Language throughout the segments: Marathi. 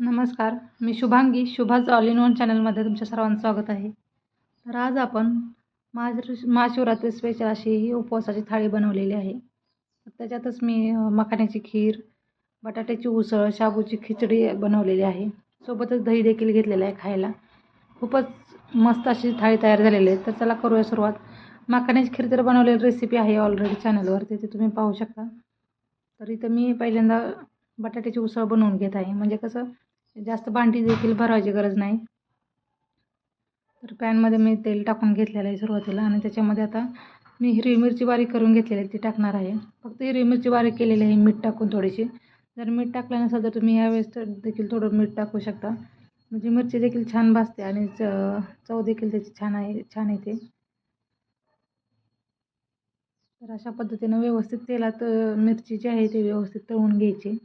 नमस्कार मी Shubhangi Shubha's all in one चॅनलमध्ये तुमच्या सर्वांचं स्वागत आहे. तर आज आपण महाशिव महाशिवरात्री स्पेशल अशी ही उपवासाची थाळी बनवलेली आहे. त्याच्यातच मी मखाण्याची खीर बटाट्याची उसळ शाबूची खिचडी बनवलेली आहे. सोबतच दही देखील घेतलेलं आहे खायला. खूपच मस्त अशी थाळी तयार झालेली आहे. तर चला करूया सुरुवात. मखाण्याची खीर तर बनवलेली रेसिपी आहे ऑलरेडी चॅनलवरती ती तुम्ही पाहू शकता. तर इथं मी पहिल्यांदा बटाट्याची उसळ बनवून घेत आहे. म्हणजे कसं जास्त भांडी देखील भरवायची गरज नाही. तर पॅनमध्ये मी तेल टाकून घेतलेलं आहे सुरुवातीला आणि त्याच्यामध्ये आता मी हिरवी मिरची बारीक करून घेतलेली आहे ती टाकणार आहे. फक्त हिरवी मिरची बारीक केलेली आहे मीठ टाकून थोडीशी. जर मीठ टाकलं नसेल तर तुम्ही यावेळेस तर देखील थोडं मीठ टाकू शकता. म्हणजे मिरची देखील छान भाजते आणि च चव देखील त्याची छान आहे छान येते. तर अशा पद्धतीनं व्यवस्थित तेलात मिरची जी आहे ती व्यवस्थित तळून घ्यायची.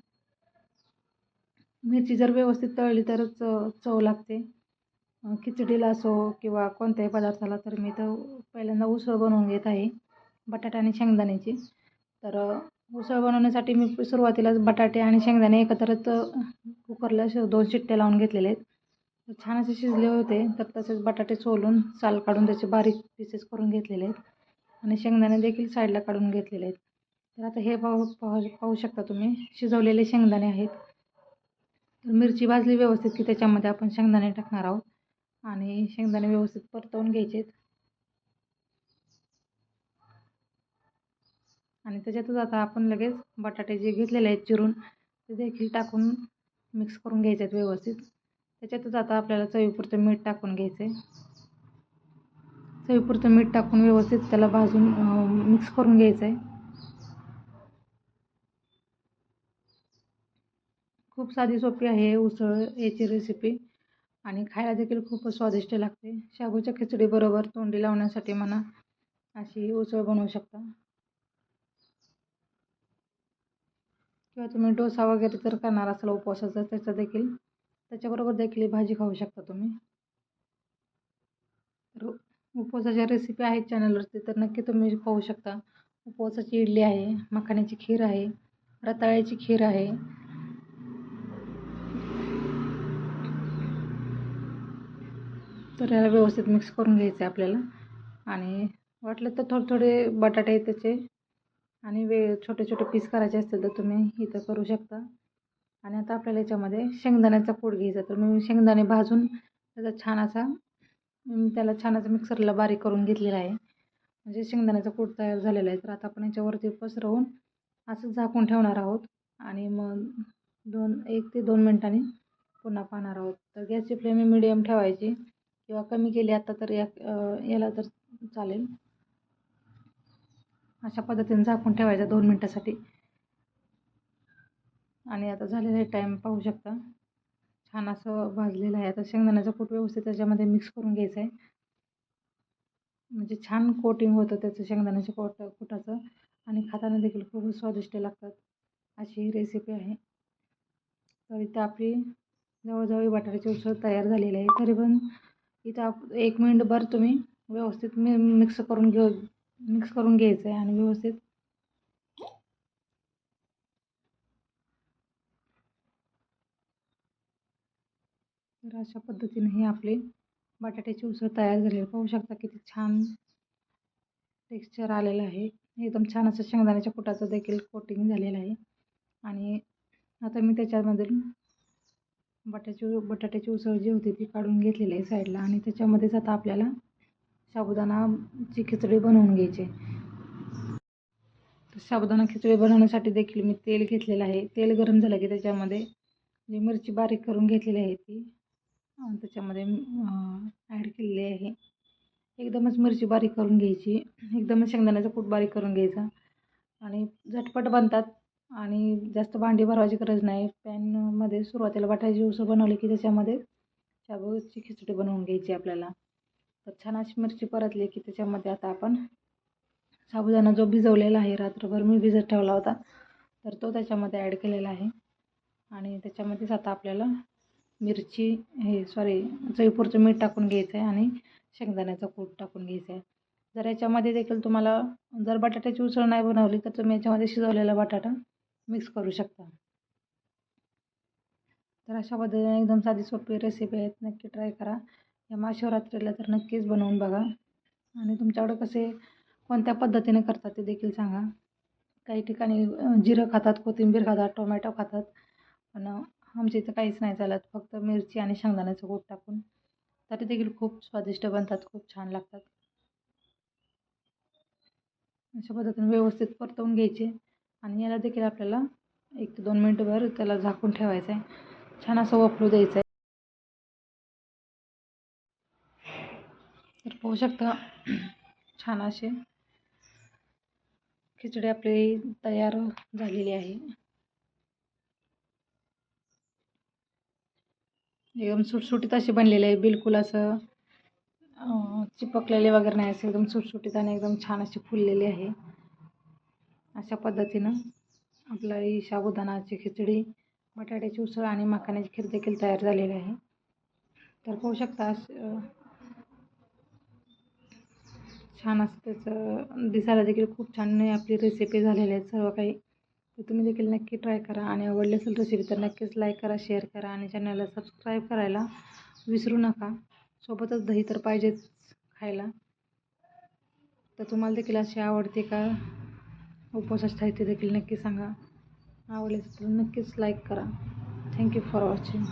मिरची जर व्यवस्थित तळली तरच चव चव लागते. खिचडीला असो किंवा कोणत्याही पदार्थाला तर मी तर पहिल्यांदा उसळ बनवून घेत आहे बटाटा आणि शेंगदाण्याची. तर उसळ बनवण्यासाठी मी सुरुवातीलाच बटाटे आणि शेंगदाणे एकत्रच कुकरला श दोन शिट्ट्या लावून घेतलेले आहेत. छान असे शिजले होते तर तसेच बटाटे सोलून साल काढून त्याचे बारीक पीसेस करून घेतलेले आहेत. आणि शेंगदाणे देखील साईडला काढून घेतलेले आहेत. तर आता हे पाहू पाहू पाहू शकता तुम्ही शिजवलेले शेंगदाणे आहेत. तर मिरची भाजली व्यवस्थित की त्याच्यामध्ये आपण शेंगदाणे टाकणार आहोत. आणि शेंगदाणे व्यवस्थित परतवून घ्यायचे आणि त्याच्यातच आता आपण लगेच बटाटे जे घेतलेले आहेत चिरून ते देखील टाकून मिक्स करून घ्यायचे आहेत व्यवस्थित. त्याच्यातच आता आपल्याला चवीपुरतं मीठ टाकून घ्यायचं आहे चवीपुरतं मीठ टाकून व्यवस्थित त्याला भाजून मिक्स करून घ्यायचं आहे खूप साधी सोपी आहे उसळ याची रेसिपी आणि खायला देखील खूपच स्वादिष्ट लागते. शाबूच्या खिचडीबरोबर तोंडी लावण्यासाठी म्हणा अशी उसळ बनवू शकता. किंवा तुम्ही डोसा वगैरे जर करणार असाल उपवासाचा त्याचा देखील. त्याच्याबरोबर देखील ही भाजी खाऊ शकता तुम्ही. तर उपवासाच्या रेसिपी आहेत चॅनलवरती तर नक्की तुम्ही पाहू शकता. उपवासाची इडली आहे मखाण्याची खीर आहे रताळ्याची खीर आहे. तर याला व्यवस्थित मिक्स करून घ्यायचं आहे आपल्याला. आणि वाटलं तर थोडे थोडे बटाटे त्याचे. आणि वे छोटे छोटे पीस करायचे असतील तर तुम्ही इथं करू शकता. आणि आता आपल्याला याच्यामध्ये शेंगदाण्याचा पूड घ्यायचा तर मी शेंगदाणे भाजून त्याचा छान असा त्याला छान असं मिक्सरला बारीक करून घेतलेला आहे. म्हणजे शेंगदाण्याचा कूट तयार झालेला आहे. तर आता आपण याच्यावरती पसरवून असं झाकून ठेवणार आहोत. आणि मग दोन एक ते दोन मिनटांनी पुन्हा पाहणार आहोत. तर गॅसची फ्लेम मिडियम ठेवायची. किंवा कमी केली आता तर या याला तर चालेल. अशा पद्धतीने झाकून ठेवायचा दोन मिनटासाठी. आणि आता झालेला टाईम पाहू शकता. छान असं भाजलेलं आहे. आता शेंगदाण्याचं कूट व्यवस्थित त्याच्यामध्ये मिक्स करून घ्यायचं आहे. म्हणजे छान कोटिंग होतं त्याचं शेंगदाण्याच्या कोट कुटाचं. आणि खाताना देखील खूप स्वादिष्ट लागतात अशी ही रेसिपी आहे. तर इथे आपली जवळजवळ बटाट्याची उसळ तयार झालेली आहे. तरी पण इथं आप एक मिनटभर तुम्ही व्यवस्थित मी मिक्स करून घेऊ मिक्स करून घ्यायचं आहे आणि व्यवस्थित. तर अशा पद्धतीने हे आपली बटाट्याची उसळ तयार झालेली पाहू शकता किती छान टेक्स्चर आलेलं आहे. एकदम छान असं शेंगदाण्याच्या कुटाचं देखील कोटिंग झालेलं आहे. आणि आता मी त्याच्यामधून बटाची बटाट्याची उसळ जी होती ती काढून घेतलेली आहे साईडला आणि त्याच्यामध्येच आता आपल्याला साबुदाणाची खिचडी बनवून घ्यायची तर साबुदाणा खिचडी बनवण्यासाठी देखील मी तेल घेतलेलं आहे. तेल गरम झालं की त्याच्यामध्ये जी मिरची बारीक करून घेतलेली आहे ती त्याच्यामध्ये ॲड केलेली आहे. एकदमच मिरची बारीक करून घ्यायची. एकदमच शेंगदाण्याचा कूट बारीक करून घ्यायचा. आणि झटपट बनतात. आणि जास्त भांडी भरवायची गरज नाही. पॅनमध्ये सुरुवातीला बटाट्याची उसळ बनवली की त्याच्यामध्ये शाबूची खिचडी बनवून घ्यायची आपल्याला. तर छान अशी मिरची परतली की त्याच्यामध्ये आता आपण साबुदाणा जो भिजवलेला आहे रात्रभर मी भिजत ठेवला होता तर तो त्याच्यामध्ये ॲड केलेला आहे. आणि त्याच्यामध्येच आता आपल्याला मिरची हे सॉरी जयपूरचं मीठ टाकून घ्यायचं आहे आणि शेंगदाण्याचा कूट टाकून घ्यायचा आहे जर याच्यामध्ये देखील तुम्हाला जर बटाट्याची उसळ नाही बनवली तर तुम्ही याच्यामध्ये शिजवलेला बटाटा मिक्स करू शकता. तर अशा पद्धतीने एकदम साधी सोपी रेसिपी आहेत. नक्की ट्राय करा. या महाशिवरात्रीला तर नक्कीच बनवून बघा. आणि तुमच्याकडं कसे कोणत्या पद्धतीने करतात ते देखील सांगा. काही ठिकाणी जिरं खातात कोथिंबीर खातात टोमॅटो खातात. पण आमच्या इथं काहीच नाही चालत. फक्त मिरची आणि शेंगदाण्याचं कूट टाकून. तरी देखील खूप स्वादिष्ट बनतात. खूप छान लागतात. अशा पद्धतीने व्यवस्थित परतवून घ्यायचे. आणि याला देखील आपल्याला एक ते दोन मिनटंभर त्याला झाकून ठेवायचं आहे. छान असं वापरू द्यायचं आहे. तर पाहू शकता छान असे खिचडी आपली तयार झालेली आहे. एकदम सुटसुटीत अशी बनलेली आहे. बिलकुल असं चिपकलेले वगैरे नाही. असे एकदम सुटसुटीत आणि एकदम छान अशी फुललेली आहे. अशा पद्धतीनं आपला ही साबुदाणाची खिचडी बटाट्याची उसळ आणि मखाण्याची खीर देखील तयार झालेली आहे. तर पाहू शकता छान असं त्याचं दिसायला देखील खूप छान आपली रेसिपी झालेली आहे. सर्व काही तर तुम्ही देखील नक्की ट्राय करा आणि आवडली असेल रेसिपी तर नक्कीच लाईक करा शेअर करा आणि चॅनलला सबस्क्राईब करायला विसरू नका. सोबतच दही तर पाहिजेच खायला. तर तुम्हाला देखील अशी आवडते का? उपवासाची साहित्य देखील नक्की सांगा. आवडले तर नक्कीच लाईक करा. Thank you for watching